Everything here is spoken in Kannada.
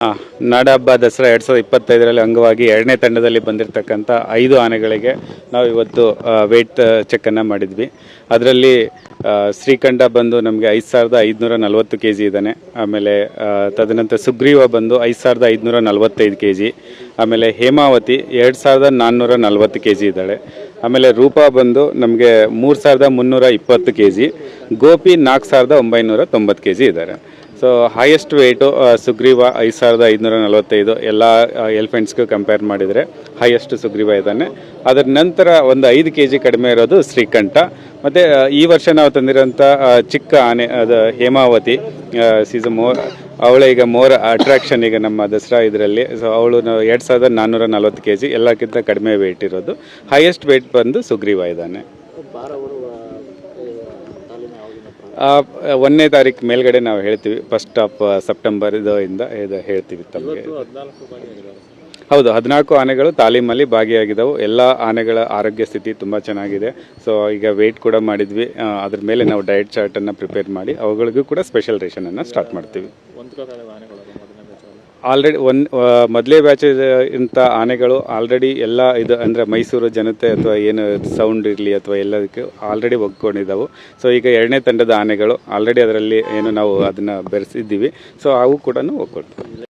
ಆ, ನಾಡಹಬ್ಬ ದಸರಾ ಎರಡು ಸಾವಿರದ ಇಪ್ಪತ್ತೈದರಲ್ಲಿ ಅಂಗವಾಗಿ ಎರಡನೇ ತಂಡದಲ್ಲಿ ಬಂದಿರತಕ್ಕಂಥ ಐದು ಆನೆಗಳಿಗೆ ನಾವು ಇವತ್ತು ವೆಯ್ಟ್ ಚೆಕ್ಕನ್ನು ಮಾಡಿದ್ವಿ. ಅದರಲ್ಲಿ ಶ್ರೀಕಂಠ ಬಂದು ನಮಗೆ ಐದು ಸಾವಿರದ ಐದುನೂರ ನಲವತ್ತು ಕೆ ಜಿ ಇದ್ದಾನೆ. ಆಮೇಲೆ ತದನಂತರ ಸುಗ್ರೀವ ಬಂದು ಐದು ಸಾವಿರದ ಐದುನೂರ ನಲವತ್ತೈದು ಕೆ ಜಿ ಆಮೇಲೆ ಹೇಮಾವತಿ ಎರಡು ಸಾವಿರದ ನಾನ್ನೂರ ನಲವತ್ತು ಕೆ ಜಿ ಇದ್ದಾಳೆ. ಆಮೇಲೆ ರೂಪಾ ಬಂದು ನಮಗೆ ಮೂರು ಸಾವಿರದ ಮುನ್ನೂರ ಇಪ್ಪತ್ತು ಕೆ ಜಿ ಗೋಪಿ ನಾಲ್ಕು ಸಾವಿರದ ಒಂಬೈನೂರ ತೊಂಬತ್ತು ಕೆ ಜಿ ಇದ್ದಾರೆ. ಸೊ ಹೈಯೆಸ್ಟ್ ವೆಯ್ಟು ಸುಗ್ರೀವ ಐದು ಸಾವಿರದ ಐದುನೂರ ನಲವತ್ತೈದು ಎಲ್ಲ ಎಲಿಫೆಂಟ್ಸ್ಗೂ ಕಂಪೇರ್ ಮಾಡಿದರೆ ಹೈಯೆಸ್ಟ್ ಸುಗ್ರೀವ ಇದ್ದಾನೆ. ಅದರ ನಂತರ ಒಂದು ಐದು ಕೆ ಜಿ ಕಡಿಮೆ ಇರೋದು ಶ್ರೀಕಂಠ. ಮತ್ತು ಈ ವರ್ಷ ನಾವು ತಂದಿರೋಂಥ ಚಿಕ್ಕ ಆನೆ, ಅದು ಹೇಮಾವತಿ ಸೀಸ ಮೋರ್, ಅವಳ ಈಗ ಮೋರ್ ಅಟ್ರಾಕ್ಷನ್ ಈಗ ನಮ್ಮ ದಸರಾ ಇದರಲ್ಲಿ. ಸೊ ಅವಳು ಎರಡು ಸಾವಿರದ ನಾನ್ನೂರ ನಲ್ವತ್ತು ಕೆ ಜಿ ಎಲ್ಲಕ್ಕಿಂತ ಕಡಿಮೆ ವೆಯ್ಟ್ ಇರೋದು. ಹೈಯೆಸ್ಟ್ ವೆಯ್ಟ್ ಬಂದು ಸುಗ್ರೀವ ಇದ್ದಾನೆ. ಒಂದನೇ ತಾರೀಕು ಮೇಲ್ಗಡೆ ನಾವು ಹೇಳ್ತೀವಿ ಫಸ್ಟ್ ಆಫ್ ಸೆಪ್ಟೆಂಬರ್ ಇದು ಇಂದ ಹೇಳ್ತೀವಿ ತಮಗೆ. ಹೌದು ಹದಿನಾಲ್ಕು ಆನೆಗಳು ತಾಲೀಮಲ್ಲಿ ಭಾಗಿಯಾಗಿದ್ದವು ಎಲ್ಲ ಆನೆಗಳ ಆರೋಗ್ಯ ಸ್ಥಿತಿ ತುಂಬ ಚೆನ್ನಾಗಿದೆ. ಸೊ ಈಗ ವೆಯ್ಟ್ ಕೂಡ ಮಾಡಿದ್ವಿ. ಅದ್ರ ಮೇಲೆ ನಾವು ಡಯಟ್ ಚಾರ್ಟನ್ನು ಪ್ರಿಪೇರ್ ಮಾಡಿ ಅವುಗಳಿಗೂ ಕೂಡ ಸ್ಪೆಷಲ್ ರೇಷನನ್ನು ಸ್ಟಾರ್ಟ್ ಮಾಡ್ತೀವಿ. ಆಲ್ರೆಡಿ ಒನ್ ಮೊದಲೇ ಬ್ಯಾಚ್ ಇಂಥ ಆನೆಗಳು ಆಲ್ರೆಡಿ ಎಲ್ಲ ಇದು ಅಂದರೆ ಮೈಸೂರು ಜನತೆ ಅಥವಾ ಏನು ಸೌಂಡ್ ಇರಲಿ ಅಥವಾ ಎಲ್ಲದಕ್ಕೆ ಆಲ್ರೆಡಿ ಒಗ್ಕೊಂಡಿದ್ದಾವೆ. ಸೊ ಈಗ ಎರಡನೇ ತಂಡದ ಆನೆಗಳು ಆಲ್ರೆಡಿ ಅದರಲ್ಲಿ ಏನು ನಾವು ಅದನ್ನು ಬೆರೆಸಿದ್ದೀವಿ. ಸೊ ಅವು ಕೂಡ ಒಗ್ಕೊಳ್ತೀವಿ